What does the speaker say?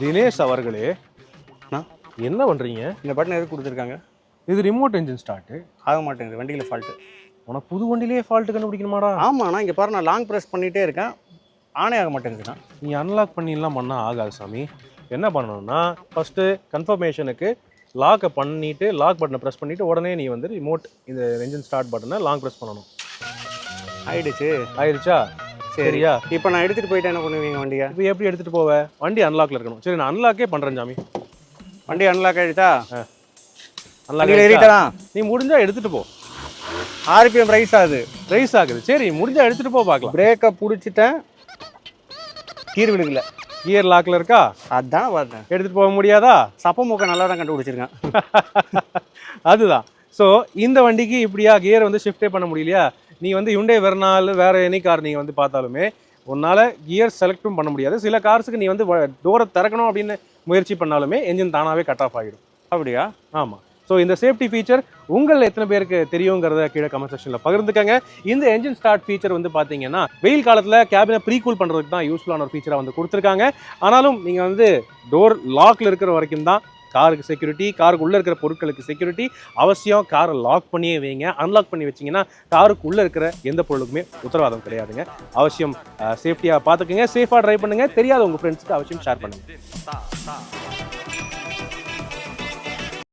தினேஷ் அவர்களே. அண்ணா? என்ன பண்றீங்க? இந்த பட்டன் எதுக்கு கொடுத்துருக்காங்க? இது ரிமோட் என்ஜின் ஸ்டார்ட் ஆக மாட்டேங்குது. வண்டியில் ஃபால்ட்டு உனக்கு புது வண்டியிலேயே ஃபால்ட் கண்டுபிடிக்கணுமாடா? ஆமாண்ணா இங்கே பாரு நான் லாங் ப்ரெஸ் பண்ணிகிட்டே இருக்கேன். ஆனே ஆக மாட்டேங்குதுண்ணா. நீ அன்லாக் பண்ணிலாம் பண்ணால் ஆகாது சாமி. என்ன பண்ணணும்னா ஃபஸ்ட்டு கன்ஃபர்மேஷனுக்கு லாக்கை பண்ணிட்டு லாக் பட்டனை ப்ரெஸ் பண்ணிட்டு உடனே நீ வந்து ரிமோட் இந்த என்ஜின் ஸ்டார்ட் பட்டனை லாங் ப்ரெஸ் பண்ணணும். ஆயிடுச்சு. ஆயிருச்சா சரி சரியா? இப்போ நான் எடுத்துகிட்டு போயிட்டு என்ன பண்ணுவீங்க வண்டியை? இப்போ எப்படி எடுத்துட்டு போவ? வண்டி அன்லாக்ல இருக்கணும். சரி நான் அன்லாக்கே பண்றேன் சாமி வண்டி அன்லாக் ஆகிடுதா அன்லாக் ஏறிட்டலாம் நீ முடிஞ்சா எடுத்துட்டு போ. ஆர்பிஎம் ரைஸ் ஆகுது. ரைஸ் ஆகுது. சரி முடிஞ்சா எடுத்துட்டு போ பார்க்கலாம் பிரேக்கை பிடிச்சிட்டேன். கீர் விழுகல. கியர் லாக்ல இருக்கா? அதான் பார்த்தேன். எடுத்துட்டு போக முடியாதா? சப்ப மூக்க நல்லா தான் கண்டுபிடிச்சிருக்கேன். அதுதான். ஸோ இந்த வண்டிக்கு இப்படியா? கியர் வந்து ஷிஃப்டே பண்ண முடியலையா? நீ வந்து ஹுண்டே வெர்னால் வேற எனி கார் நீங்கள் வந்து பார்த்தாலுமே உன்னால கியர் செலக்டும் பண்ண முடியாது. சில கார்ஸுக்கு நீ வந்து டோரை திறக்கணும் அப்படின்னு முயற்சி பண்ணாலுமே என்ஜின் தானாகவே கட் ஆஃப் ஆகிடும் அப்படியா? ஆமாம் ஸோ இந்த சேஃப்டி ஃபீச்சர் உங்களில் எத்தனை பேருக்கு தெரியுங்கிறத கீழே கமெண்ட் செக்ஷனில் பகிர்ந்துக்கங்க. இந்த என்ஜின் ஸ்டார்ட் ஃபீச்சர் வந்து பார்த்தீங்கன்னா வெயில் காலத்தில் கேபினை ப்ரீ கூல் பண்ணுறதுக்கு தான் யூஸ்ஃபுல்லான ஒரு ஃபீச்சராக வந்து கொடுத்துருக்காங்க. ஆனாலும் நீங்கள் வந்து டோர் லாக்ல இருக்கிற வரைக்கும் தான் காருக்கு செக்யூரிட்டி காருக்கு உள்ளே இருக்கிற பொருட்களுக்கு செக்யூரிட்டி அவசியம் காரை லாக் பண்ணியே வைங்க. அன்லாக் பண்ணி வச்சிங்கன்னா காருக்கு உள்ளே இருக்கிற எந்த பொருளுக்குமே உத்தரவாதம் கிடையாதுங்க. அவசியம் சேஃப்டியாக பார்த்துக்குங்க. சேஃபாக ட்ரைவ் பண்ணுங்கள் தெரியாத உங்கள் ஃப்ரெண்ட்ஸ்க்கு அவசியம் ஷேர் பண்ணுங்கள்